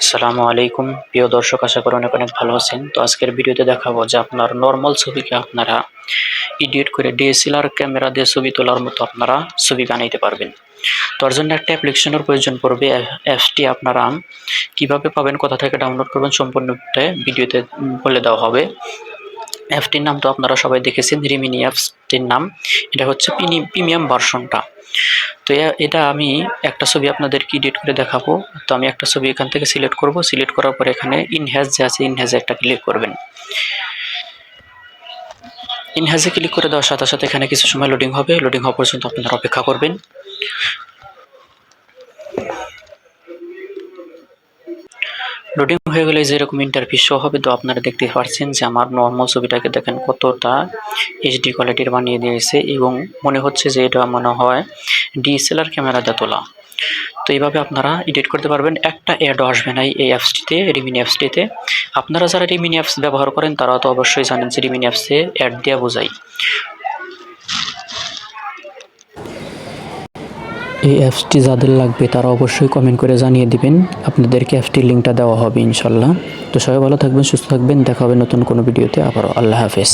আসসালামু আলাইকুম। প্রিয় দর্শক, আশা করি অনেক অনেক ভালো আছেন। তো আজকের ভিডিওতে দেখাবো যে আপনার নর্মাল ছবিকে আপনারা এডিট করে ডিএসএলআর ক্যামেরা দিয়ে ছবি তোলার মতো আপনারা ছবি বানাইতে পারবেন। তার জন্য একটা অ্যাপ্লিকেশনের প্রয়োজন পড়বে অ্যাপসটি আপনারা কীভাবে পাবেন, কোথা থেকে ডাউনলোড করবেন সম্পূর্ণটা ভিডিওতে বলে দেওয়া হবে। অ্যাপটির নাম তো আপনারা সবাই দেখেছেন রিমিনি অ্যাপসটির নাম। এটা হচ্ছে প্রিমিয়াম ভার্সনটা। তো এটা আমি একটা ছবি আপনাদেরকে এডিট করে দেখাবো। তো আমি একটা ছবি এখান থেকে সিলেক্ট করব। সিলেক্ট করার পর এখানে ইনহ্যাজ যে আছে, ইনহ্যাজে একটা ক্লিক করবেন। ইনহ্যাজে ক্লিক করে দেওয়ার সাথে সাথে এখানে কিছু সময় লোডিং হবে। লোডিং হওয়া পর্যন্ত আপনারা অপেক্ষা করবেন। লোডিং হয়ে গেলে যেরকম ইন্টারফেস শো হবে, তো আপনারা দেখতে পাচ্ছেন যে আমার নর্মাল ছবিটাকে দেখেন কতটা এইচডি কোয়ালিটির বানিয়ে দিয়েছে এবং মনে হচ্ছে যে এটা মনে হয় ডিএসএলআর ক্যামেরা দিয়ে তোলা। তো এইভাবে আপনারা এডিট করতে পারবেন। একটা অ্যাডও আসবে না এই অ্যাপসটিতে রিমিনি অ্যাপসটিতে আপনারা যারা রিমিনি অ্যাপস ব্যবহার করেন, তারা তো অবশ্যই জানেন যে রিমিনি অ্যাপসে অ্যাড দেওয়া বোঝায়। এই অ্যাপসটি যাদের লাগবে তারা অবশ্যই কমেন্ট করে জানিয়ে দিবেন। আপনাদেরকে অ্যাপসটির লিঙ্কটা দেওয়া হবে ইনশাল্লাহ। তো সবাই ভালো থাকবেন, সুস্থ থাকবেন। দেখা হবে নতুন কোনো ভিডিওতে আবারও আল্লাহ হাফেজ।